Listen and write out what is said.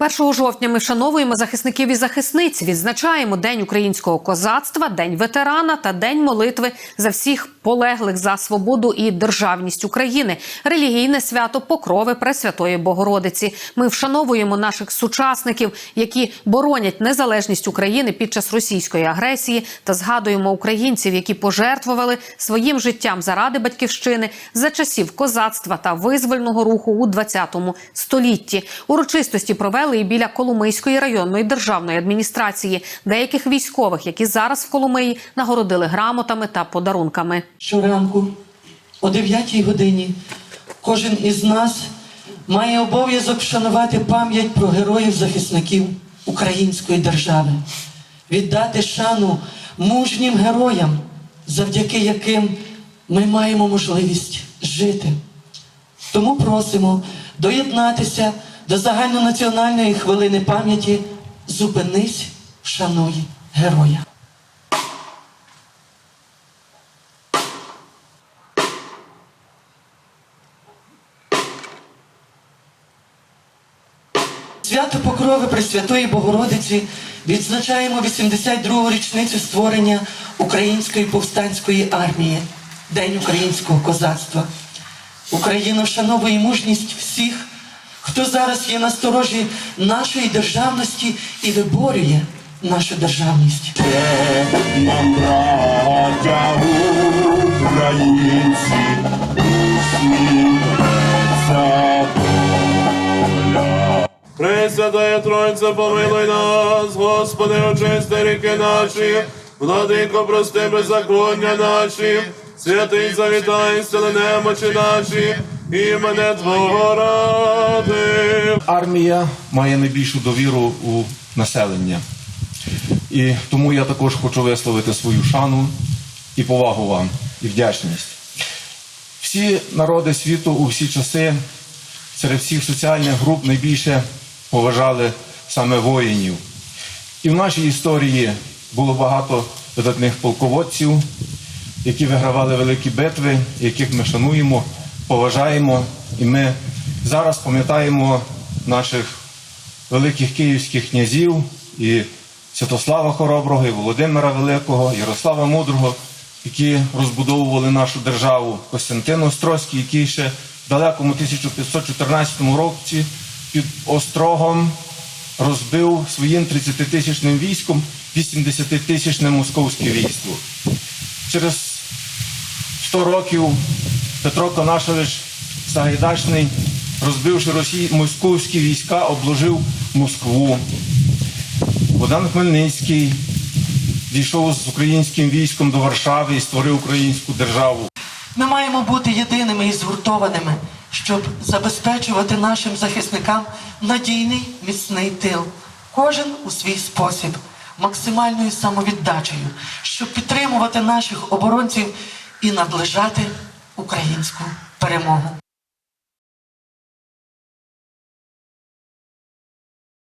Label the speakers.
Speaker 1: 1 жовтня ми вшановуємо захисників і захисниць. Відзначаємо День українського козацтва, День ветерана та День молитви за всіх полеглих за свободу і державність України. Релігійне свято Покрови Пресвятої Богородиці. Ми вшановуємо наших сучасників, які боронять незалежність України під час російської агресії, та згадуємо українців, які пожертвували своїм життям заради батьківщини за часів козацтва та визвольного руху у 20 столітті. Урочистості провели і біля Коломийської районної державної адміністрації. Деяких військових, які зараз в Коломиї, нагородили грамотами та подарунками.
Speaker 2: Щоранку о 9 годині кожен із нас має обов'язок вшанувати пам'ять про героїв-захисників української держави, віддати шану мужнім героям, завдяки яким ми маємо можливість жити. Тому просимо доєднатися до загальнонаціональної хвилини пам'яті Зупинись, вшануй героя. Свято Покрови Пресвятої Богородиці відзначаємо 82-гу річницю створення Української повстанської армії, День українського козацтва. Україна вшановує мужність всіх, хто зараз є на сторожі нашої державності і виборює нашу державність.
Speaker 3: нам браття українці, усміхнеться доля. Пресвятая Тройця, помилуй нас, Господи, очисти ріки наші, владико, прости беззаконня наші, святий завітай, сили немочі наші, імене Твого ради.
Speaker 4: армія має найбільшу довіру у населення. І тому я також хочу висловити свою шану і повагу вам, і вдячність. Всі народи світу у всі часи серед всіх соціальних груп найбільше поважали саме воїнів. І в нашій історії було багато видатних полководців, які вигравали великі битви, яких ми шануємо, поважаємо. І ми зараз пам'ятаємо наших великих київських князів і Святослава Хороброго, і Володимира Великого, Ярослава Мудрого, які розбудовували нашу державу, Костянтин Острозький, який ще в далекому 1514 році під Острогом розбив своїм 30-тисячним військом 80-тисячне московське військо. Через 100 років Петро Конашевич Сагайдачний, розбивши Росії, московські війська, обложив Москву. Богдан Хмельницький дійшов з українським військом до Варшави і створив українську державу.
Speaker 2: Ми маємо бути єдиними і згуртованими, щоб забезпечувати нашим захисникам надійний міцний тил, кожен у свій спосіб, максимальною самовіддачею, щоб підтримувати наших оборонців і наближати українську перемогу.